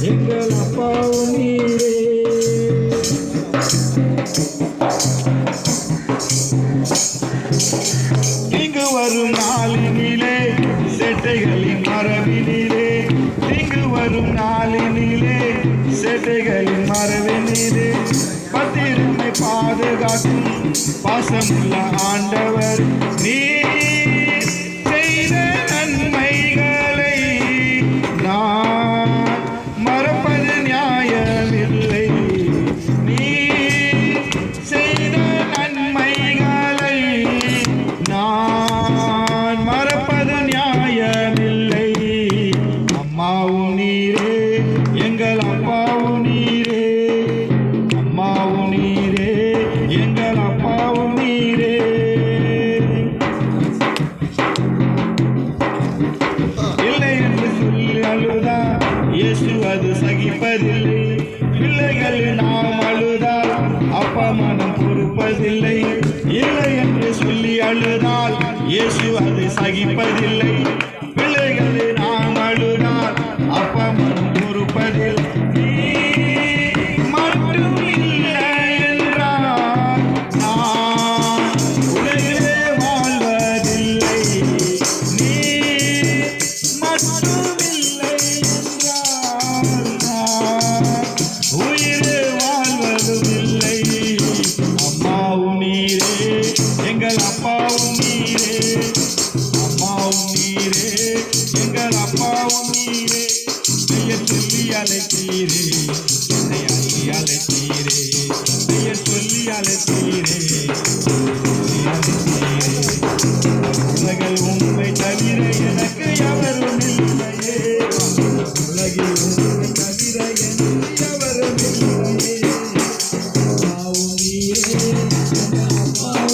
எங்கள் அப்பாவும் நீரே. இங்கு வரும் நாளினிலே செட்டைகளின் மரபினிலே. இங்கு வரும் நாளினிலே செட்டைகளின் மரபினிலே. பத்திரமை பாதுகாக்கும் பாசமுள்ள ஆண்டவர் நீ அது பிள்ளைகள் நாம் அழுதால் அப்பா மனம் பொறுப்பதில்லை. இல்லை என்று சொல்லி அழுதால் இயேசு அதை சகிப்பதில்லை. பிள்ளைகள் நாம் அழுதால் அப்பா மனம் அப்பாவும் பெயர் சொல்லி அழைத்தீரே என்னை அள்ளி அழைத்தீரே பெயர் சொல்லி அழைத்தீரே சொல்லி உலகில் உண்மை தவிர எனக்கு எவரும் இல்லையே. உலகில் உண்மை தவிர எனக்கு எவரும் இல்லையே. நீரே. அப்பாவும்